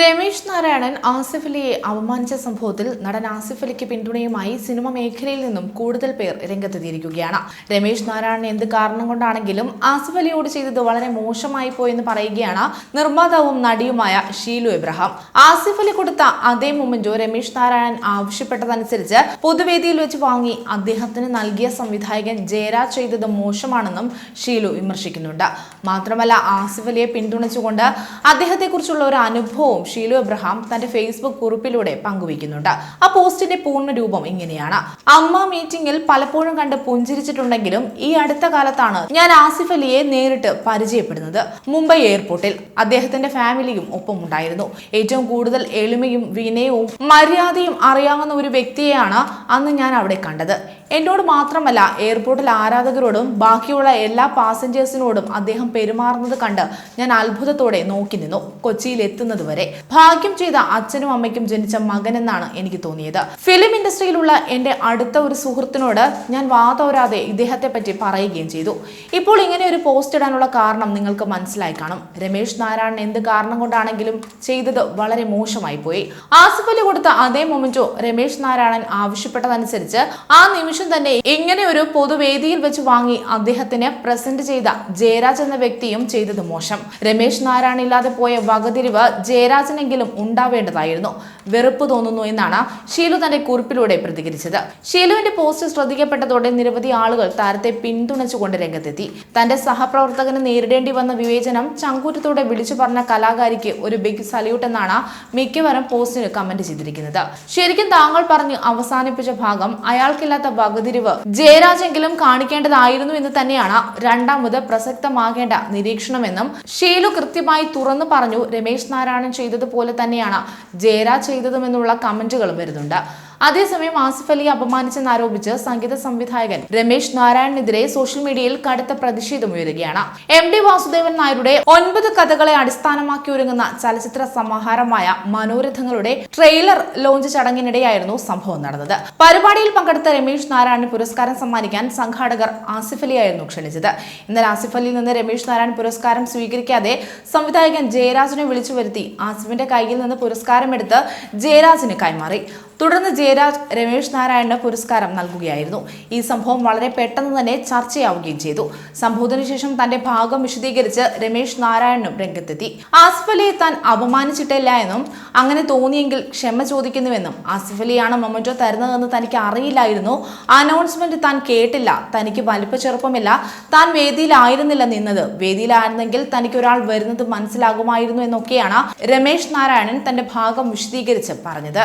രമേശ് നാരായണൻ ആസിഫ് അലിയെ അപമാനിച്ച സംഭവത്തിൽ നടൻ ആസിഫ് അലിക്ക് പിന്തുണയുമായി സിനിമ മേഖലയിൽ നിന്നും കൂടുതൽ പേർ രംഗത്തെത്തിയിരിക്കുകയാണ്. രമേശ് നാരായണൻ എന്ത് കാരണം കൊണ്ടാണെങ്കിലും ആസിഫ് അലിയോട് ചെയ്തത് വളരെ മോശമായി പോയെന്ന് പറയുകയാണ് നിർമ്മാതാവും നടിയുമായ ഷീലു എബ്രഹാം. ആസിഫ് അലി കൊടുത്ത അതേ മൊമെന്റോ രമേശ് നാരായണൻ ആവശ്യപ്പെട്ടതനുസരിച്ച് പൊതുവേദിയിൽ വെച്ച് വാങ്ങി അദ്ദേഹത്തിന് നൽകിയ സംവിധായകൻ ജയരാജ് ചെയ്തത് മോശമാണെന്നും ഷീലു വിമർശിക്കുന്നുണ്ട്. മാത്രമല്ല ആസിഫ് അലിയെ പിന്തുണച്ചുകൊണ്ട് അദ്ദേഹത്തെക്കുറിച്ചുള്ള ഒരു അനുഭവവും ഷീലു എബ്രഹാം തന്റെ ഫേസ്ബുക്ക് കുറിപ്പിലൂടെ പങ്കുവയ്ക്കുന്നുണ്ട്. ആ പോസ്റ്റിന്റെ പൂർണ രൂപം ഇങ്ങനെയാണ്. അമ്മ മീറ്റിംഗിൽ പലപ്പോഴും കണ്ട് പുഞ്ചിരിച്ചിട്ടുണ്ടെങ്കിലും ഈ അടുത്ത കാലത്താണ് ഞാൻ ആസിഫ് അലിയെ നേരിട്ട് പരിചയപ്പെടുന്നത്. മുംബൈ എയർപോർട്ടിൽ അദ്ദേഹത്തിന്റെ ഫാമിലിയും ഒപ്പമുണ്ടായിരുന്നു. ഏറ്റവും കൂടുതൽ എളിമയും വിനയവും മര്യാദയും അറിയാവുന്ന ഒരു വ്യക്തിയെയാണ് അന്ന് ഞാൻ അവിടെ കണ്ടത്. എന്നോട് മാത്രമല്ല എയർപോർട്ടിൽ ആരാധകരോടും ബാക്കിയുള്ള എല്ലാ പാസഞ്ചേഴ്സിനോടും അദ്ദേഹം പെരുമാറുന്നത് കണ്ട് ഞാൻ അത്ഭുതത്തോടെ നോക്കി നിന്നു കൊച്ചിയിൽ എത്തുന്നത് വരെ. ഭാഗ്യം ചെയ്ത അച്ഛനും അമ്മയ്ക്കും ജനിച്ച മകൻ എന്നാണ് എനിക്ക് തോന്നിയത്. ഫിലിം ഇൻഡസ്ട്രിയിലുള്ള എന്റെ അടുത്ത ഒരു സുഹൃത്തിനോട് ഞാൻ വാതോരാതെ ഇദ്ദേഹത്തെ പറ്റി പറയുകയും ചെയ്തു. ഇപ്പോൾ ഇങ്ങനെ ഒരു പോസ്റ്റ് ഇടാനുള്ള കാരണം നിങ്ങൾക്ക് മനസ്സിലായി കാണും. രമേശ് നാരായണൻ എന്ത് കാരണം കൊണ്ടാണെങ്കിലും ചെയ്തത് വളരെ മോശമായി പോയി. ആസിഫ് അലി കൊടുത്ത അതേ മൊമെന്റോ രമേശ് നാരായണൻ ആവശ്യപ്പെട്ടതനുസരിച്ച് ആ നിമിഷം തന്നെ ഇങ്ങനെ ഒരു പൊതുവേദിയിൽ വെച്ച് വാങ്ങി അദ്ദേഹത്തിന് പ്രസന്റ് ചെയ്ത ജയരാജ് എന്ന വ്യക്തിയും ചെയ്തത് മോശം. രമേശ് നാരായണ ഇല്ലാതെ പോയ വകതിരിവ് ജയരാജനെങ്കിലും ഉണ്ടാവേണ്ടതായിരുന്നു. വെറുപ്പ് തോന്നുന്നു എന്നാണ് ഷീലു തന്റെ കുറിപ്പിലൂടെ പ്രതികരിച്ചത്. ഷീലുവിന്റെ പോസ്റ്റ് ശ്രദ്ധിക്കപ്പെട്ടതോടെ നിരവധി ആളുകൾ താരത്തെ പിന്തുണച്ചുകൊണ്ട് രംഗത്തെത്തി. തന്റെ സഹപ്രവർത്തകന് നേരിടേണ്ടി വന്ന വിവേചനം ചങ്കൂറ്റത്തോടെ വിളിച്ചു പറഞ്ഞ കലാകാരിക്ക് ഒരു ബിഗ് സല്യൂട്ട് എന്നാണ് മിക്കവാറും പോസ്റ്റിന് കമന്റ് ചെയ്തിരിക്കുന്നത്. ശരിക്കും താങ്കൾ പറഞ്ഞു അവസാനിപ്പിച്ച ഭാഗം അയാൾക്കില്ലാത്ത വകതിരിവ് ജയരാജെങ്കിലും കാണിക്കേണ്ടതായിരുന്നു എന്ന് തന്നെയാണ് രണ്ടാമത് പ്രസക്തമാകേണ്ട നിരീക്ഷണമെന്നും ഷീലു കൃത്യമായി തുറന്നു പറഞ്ഞു രമേശ് നാരായണൻ ചെയ്തതുപോലെ തന്നെയാണ് ജയരാജ് ചെയ്തതുമെന്നുള്ള കമന്റുകളും വരുന്നുണ്ട്. അതേസമയം ആസിഫ് അലിയെ അപമാനിച്ചെന്നാരോപിച്ച് സംഗീത സംവിധായകൻ രമേശ് നാരായണനെതിരെ സോഷ്യൽ മീഡിയയിൽ കടുത്ത പ്രതിഷേധം ഉയരുകയാണ്. എം ഡി വാസുദേവൻ നായരുടെ ഒൻപത് കഥകളെ അടിസ്ഥാനമാക്കി ഒരുങ്ങുന്ന ചലച്ചിത്ര സമാഹാരമായ മനോരഥങ്ങളുടെ ട്രെയിലർ ലോഞ്ച് ചടങ്ങിനിടെയായിരുന്നു സംഭവം നടന്നത്. പരിപാടിയിൽ പങ്കെടുത്ത രമേശ് നാരായണന് പുരസ്കാരം സമ്മാനിക്കാൻ സംഘാടകർ ആസിഫ് അലിയായിരുന്നു ക്ഷണിച്ചത്. എന്നാൽ ആസിഫ് അലിയിൽ നിന്ന് രമേശ് നാരായണൻ പുരസ്കാരം സ്വീകരിക്കാതെ സംവിധായകൻ ജയരാജിനെ വിളിച്ചു വരുത്തി ആസിഫിന്റെ കയ്യിൽ നിന്ന് പുരസ്കാരം എടുത്ത് ജയരാജിന് കൈമാറി. തുടർന്ന് ജയരാജ് രമേശ് നാരായണന് പുരസ്കാരം നൽകുകയായിരുന്നു. ഈ സംഭവം വളരെ പെട്ടെന്ന് തന്നെ ചർച്ചയാവുകയും ചെയ്തു. സംഭവത്തിന് ശേഷം തന്റെ ഭാഗം വിശദീകരിച്ച് രമേശ് നാരായണനും രംഗത്തെത്തി. ആസിഫ് അലിയെ താൻ അപമാനിച്ചിട്ടില്ല എന്നും അങ്ങനെ തോന്നിയെങ്കിൽ ക്ഷമ ചോദിക്കുന്നുവെന്നും ആസിഫ് അലിയാണ് മൊമെന്റോ തരുന്നതെന്ന് തനിക്ക് അറിയില്ലായിരുന്നു. അനൗൺസ്മെന്റ് താൻ കേട്ടില്ല. തനിക്ക് വലിപ്പ ചെറുപ്പമില്ല. താൻ വേദിയിലായിരുന്നില്ല നിന്നത്. വേദിയിലായിരുന്നെങ്കിൽ തനിക്ക് ഒരാൾ വരുന്നത് മനസ്സിലാകുമായിരുന്നു എന്നൊക്കെയാണ് രമേശ് നാരായണൻ തന്റെ ഭാഗം വിശദീകരിച്ച് പറഞ്ഞത്.